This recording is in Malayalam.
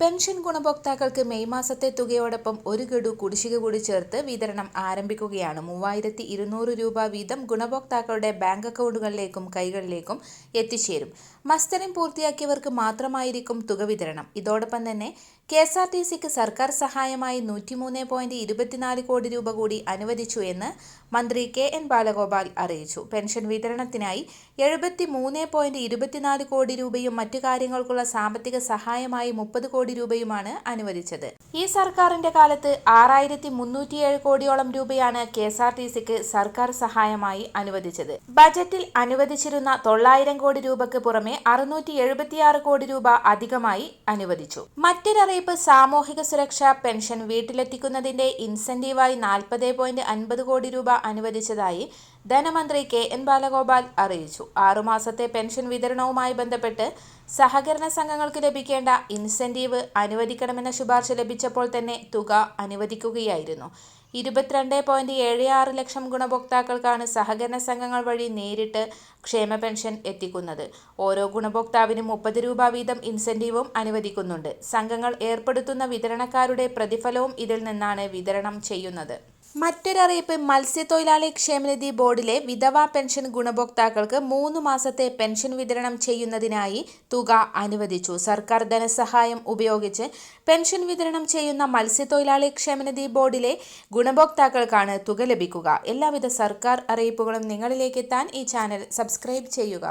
പെൻഷൻ ഗുണഭോക്താക്കൾക്ക് മെയ് മാസത്തെ തുകയോടൊപ്പം ഒരു ഗഡു കുടിശ്ശിക കൂടി ചേർത്ത് വിതരണം ആരംഭിക്കുകയാണ്. മൂവായിരത്തി ഇരുന്നൂറ് രൂപ വീതം ഗുണഭോക്താക്കളുടെ ബാങ്ക് അക്കൗണ്ടുകളിലേക്കും കൈകളിലേക്കും എത്തിച്ചേരും. മസ്തരം പൂർത്തിയാക്കിയവർക്ക് മാത്രമായിരിക്കും തുക വിതരണം. ഇതോടൊപ്പം തന്നെ കെ എസ് ആർ ടി സിക്ക് സർക്കാർ സഹായമായി നൂറ്റിമൂന്ന് പോയിന്റ് ഇരുപത്തിനാല് കോടി രൂപ കൂടി അനുവദിച്ചു എന്ന് മന്ത്രി കെ എൻ ബാലഗോപാൽ അറിയിച്ചു. പെൻഷൻ വിതരണത്തിനായി എഴുപത്തി മൂന്ന് പോയിന്റ് ഇരുപത്തിനാല് കോടി രൂപയും മറ്റു കാര്യങ്ങൾക്കുള്ള സാമ്പത്തിക സഹായമായി മുപ്പത് കോടി രൂപയുമാണ് അനുവദിച്ചത്. ഈ സർക്കാരിന്റെ കാലത്ത് ആറായിരത്തി മുന്നൂറ്റിയേഴ് കോടിയോളം രൂപയാണ് കെ എസ് ആർ ടി സിക്ക് സർക്കാർ സഹായമായി അനുവദിച്ചത്. ബജറ്റിൽ അനുവദിച്ചിരുന്ന തൊള്ളായിരം കോടി രൂപയ്ക്ക് പുറമെ അറുന്നൂറ്റി എഴുപത്തിയാറ് കോടി രൂപ അധികമായി അനുവദിച്ചു. മറ്റൊരറിയിപ്പ് സാമൂഹിക സുരക്ഷാ പെൻഷൻ വീട്ടിലെത്തിക്കുന്നതിന്റെ ഇൻസെന്റീവായി നാൽപ്പത് പോയിന്റ് അൻപത് കോടി രൂപ അനുവദിച്ചതായി ധനമന്ത്രി കെ എൻ ബാലഗോപാൽ അറിയിച്ചു. ആറുമാസത്തെ പെൻഷൻ വിതരണവുമായി ബന്ധപ്പെട്ട് സഹകരണ സംഘങ്ങൾക്ക് ലഭിക്കേണ്ട ഇൻസെന്റീവ് അനുവദിക്കണമെന്ന ശുപാർശ ലഭിച്ചപ്പോൾ തന്നെ തുക അനുവദിക്കുകയായിരുന്നു. ഇരുപത്തിരണ്ട് പോയിന്റ് ഏഴ് ആറ് ലക്ഷം ഗുണഭോക്താക്കൾക്കാണ് സഹകരണ സംഘങ്ങൾ വഴി നേരിട്ട് ക്ഷേമ പെൻഷൻ എത്തിക്കുന്നത്. ഓരോ ഗുണഭോക്താവിനും മുപ്പത് രൂപ വീതം ഇൻസെന്റീവും അനുവദിക്കുന്നുണ്ട്. സംഘങ്ങൾ ഏർപ്പെടുത്തുന്ന വിതരണക്കാരുടെ പ്രതിഫലവും ഇതിൽ നിന്നാണ് വിതരണം ചെയ്യുന്നത്. മറ്റൊരറിയിപ്പ് മത്സ്യത്തൊഴിലാളി ക്ഷേമനിധി ബോർഡിലെ വിധവാ പെൻഷൻ ഗുണഭോക്താക്കൾക്ക് മൂന്ന് മാസത്തെ പെൻഷൻ വിതരണം ചെയ്യുന്നതിനായി തുക അനുവദിച്ചു. സർക്കാർ ധനസഹായം ഉപയോഗിച്ച് പെൻഷൻ വിതരണം ചെയ്യുന്ന മത്സ്യത്തൊഴിലാളി ക്ഷേമനിധി ബോർഡിലെ ഗുണഭോക്താക്കൾക്കാണ് തുക ലഭിക്കുക. എല്ലാവിധ സർക്കാർ അറിയിപ്പുകളും നിങ്ങളിലേക്ക് എത്താൻ ഈ ചാനൽ സബ്സ്ക്രൈബ് ചെയ്യുക.